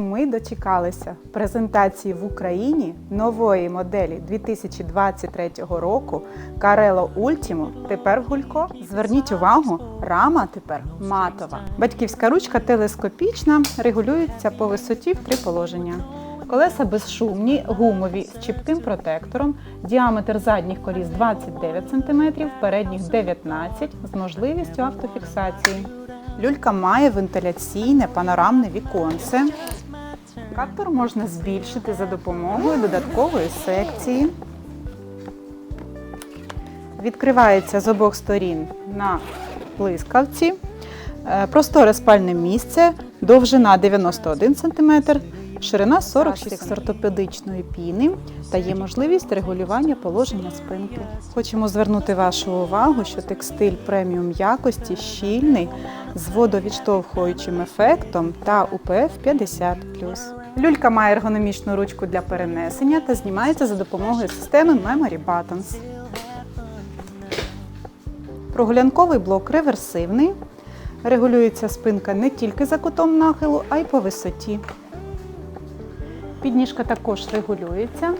Ми дочекалися презентації в Україні нової моделі 2023 року Carello Ultimo. Тепер гулько. Зверніть увагу, рама тепер матова. Батьківська ручка телескопічна, регулюється по висоті в три положення. Колеса безшумні, гумові з чіпким протектором, діаметр задніх коліс 29 см, передніх 19 з можливістю автофіксації. Люлька має вентиляційне панорамне віконце. Каптор можна збільшити за допомогою додаткової секції. Відкривається з обох сторін на блискавці. Е, Просторе спальне місце, довжина 91 см, ширина 46 з ортопедичної піни та є можливість регулювання положення спинки. Хочемо звернути вашу увагу, що текстиль преміум якості щільний з водовідштовхуючим ефектом та UPF 50 Люлька має ергономічну ручку для перенесення та знімається за допомогою системи Memory Buttons. Прогулянковий блок реверсивний. Регулюється спинка не тільки за кутом нахилу, а й по висоті. Підніжка також регулюється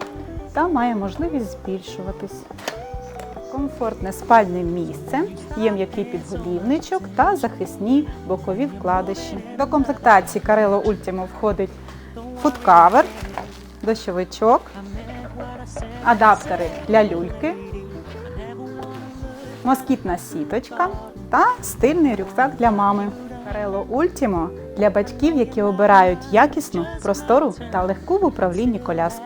та має можливість збільшуватись. Комфортне спальне місце, є м'який підголівничок та захисні бокові вкладиші. До комплектації Carello Ultimo входить футкавер, дощовичок, адаптери для люльки, москітна сіточка та стильний рюкзак для мами. Карело Ультімо для батьків, які обирають якісну, простору та легку в управлінні коляску.